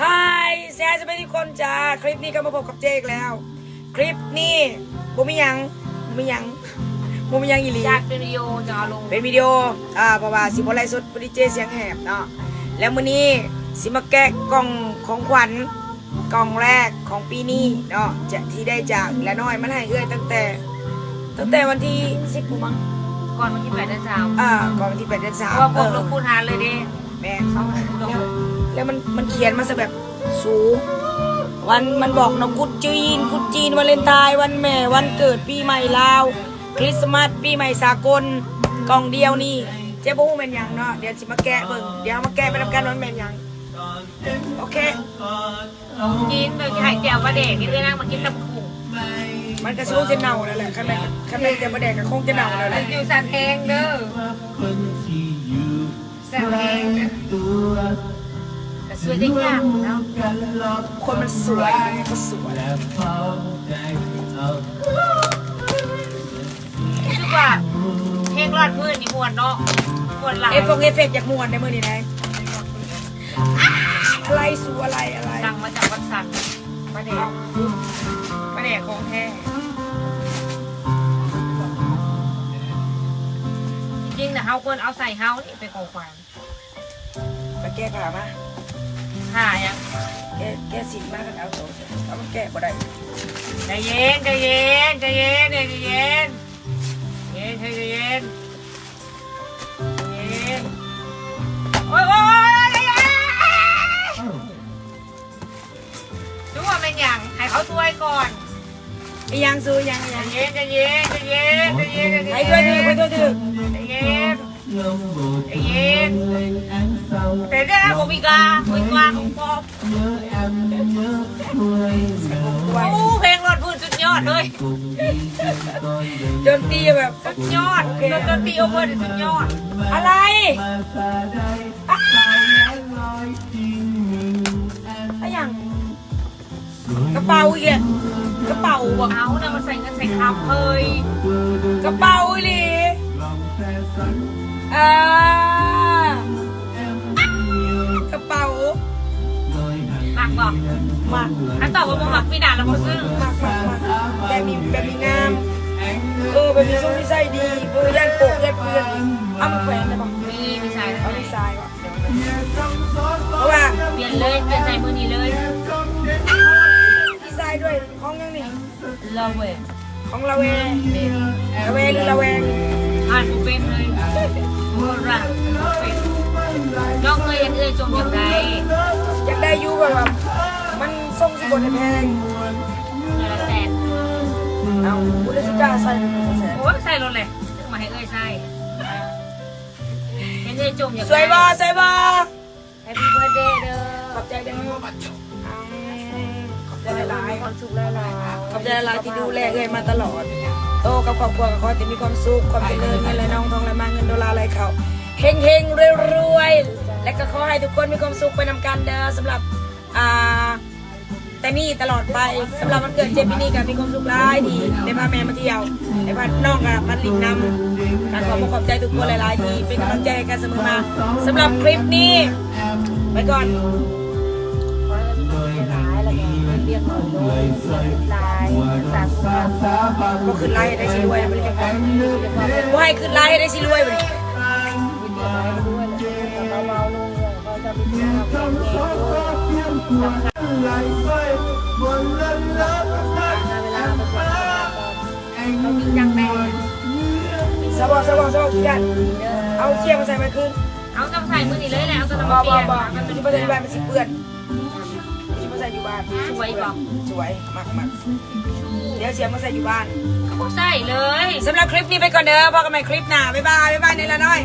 ฮายแซ่จะเป็นทุกคนจ้าคลิปนี้ก็มาพบกับเจอีกแล้ว คลิปนี้บุมีหยังบุมีหยังบุมีหยังอีหลีจากเป็นวิดีโอจะเอาลงเป็นวิดีโออ่าเพราะว่าสิบไลฟ์สดพอดีเจเสียงแหบเนาะแล้วมื้อนี้สิมาแกะกล่องของขวัญกล่องแรกของปีนี้เนาะจะที่ได้จากและน้อยมันให้เอื้อยตั้งแต่ ตั้งแต่วันที่สิบมั้งก่อนวันที่แปดเดือนสามอ่าก่อนวันที่แปดเดือนสามว่าพเอวกอลงพูดหานเลยดิ แม่สองพันลงแล้วแล้วมันมันเขียนมาซะแบบสูงวันมันบอกเนาะกุดจีน กุดจีนวาเลนไทน์วันแม่วันเกิดปีใหม่ลาว คริสต์มาสปีใหม่สากลกล่องเดียวนี่เจ๊บูแม่นหยังเนาะเดี๋ยวสิมาแกะเบิ่งเดี๋ยวมาแกะไปทำการวันแม่นหยังโอเคกินโดยที่หายเจียวประเด็กนี่ด้วยนะมากินตะปุ่งมันก็คงจะเน่าแล้วแหละข้างในข้างในจะมาแดกก็คงจะเน่าแล้วแหมัละนอยู่สันแหงเด้อ สันแหงแต่สวยได้ยากเนาะคนมันสวยยังไงก็สวยรู้สึกว่าเพลงรอดพื้นนี่มวนเนาะมวนหลายเอฟฟงเอฟเฟกต์อยากม่วนในมือนี่นะอะไรสูอะไรอะไรสั่งมาจากวัดสันประเด็กประเด็กของแท้จริงๆนะเฮาควรเอาใส่เฮานี่เป็นของขวัญมา แก้ผ่ามาค่ะยังแก้แก้สีมากกันเอาโซ่เอามันแก้บ่ได้ใจเย็นใจเย็นใจเย็นใจเย็นเย็นใจเย็นเย็นโอ้ยโอ้ยใจเย็นดูว่าเป็นอย่างให้เขาช่วยก่อนไอ้ยังซื้อยังไอ้ใจยังเย็นใจเย็นใจเย็นใจเย็นใจเย็นไปด้วยดื้อไปด้วยดื้อใจเย็นใจเย็น แต่เนี่ยผมมีกาผมมีกาของปอบไว้โอ้เพลงรถพื้นสุดยอดเลย ดนตรีแบบสุดยอดดนตรีโอเวอร์สุดยอด อะไรอะไอ้ยังกระเป๋าอีกอะกระเป๋าบอกเอานี่ยมันใส่เงินใส่คำเฮ้ยกระเป๋าอีหลีอ่า หนักบอกมากอันตอบว่าโมหมักปีด่าแล้วโมซื้อมากมากมากแบบมีแบบมีงามเออแบบมีทรงที่ใส่ดีเออย่านโปกย่านเพื่อนเอามาแขวนได้ปะมีมีใส่เอาดีไซน์วะเพราะว่าเปลี่ยนเลยเปลี่ยนใส่มือนี้เลยดีไซน์ด้วยของยังนี่เราเว้ยของเราเองระแวงหรือระแวงอ่านกูเป็นเลยโบราณเป็นน้องเคยเห็นเอ้ยจมอย่างไรอยาก ได้อยูแบบว่ามันทรงสิบนแพงเงินละแสนเอาบุรุษกล้าใส่เป็นแสนโอ้ยใส่รถเลยซื้อมาให้เอ้ยใส่เห็นเอ้ยจมอย่างไรสวยบ่สวยบ่แฮปปี้เบิร์ดเดย์เด้อขอบใจเด้อขอบใจหลายความสุขหลายๆขอบใจหลายที่ดูแลเอ้ยมาตลอด โตกับครอบครัวก็ขอให้มีความสุขความเจริญเงินไหลน้องทองไหลมาเงินดอลลาร์ไหลเขาเฮงเฮงรวยรวยๆ และก็ขอให้ทุกคนมีความสุขไปนำกันเด้อสำหรับอ่าแต่นี่ตลอดไปสำหรับวันเกิดเจมินี่ก็มีความสุขหลายดีได้พาแม่มาเที่ยวได้พาน้องกับพันลิมนำการขอบขอบใจทุกคนหลายๆ ที่เป็นกำลังใจให้กันเสมอมาสำหรับคลิปนี้ไปก่อนก็ขึ้นไล่ให้ได้สิรวยมันจะกันว่าให้ขึ้นไล่ให้ได้สิรวยมัน สบอสบอสบอกี่กันเอาเชี่ยมาใส่มาขึ้นเอาต้องใส่มือนี้เลยแหละเอาตัวบอมาบเปลี่ยนบอมันจะมาใส่บ้านมันสิเปื้อนที่มาใส่อยู่บ้านสวยบอกสวยมากมากเดี๋ยวเสียมาใส่อยู่บ้านเขาใส่เลยสำหรับคลิปนี้ไปก่อนเด้อพอกันใหม่คลิปหน้าบ๊ายบายบ๊ายบายในละน้อย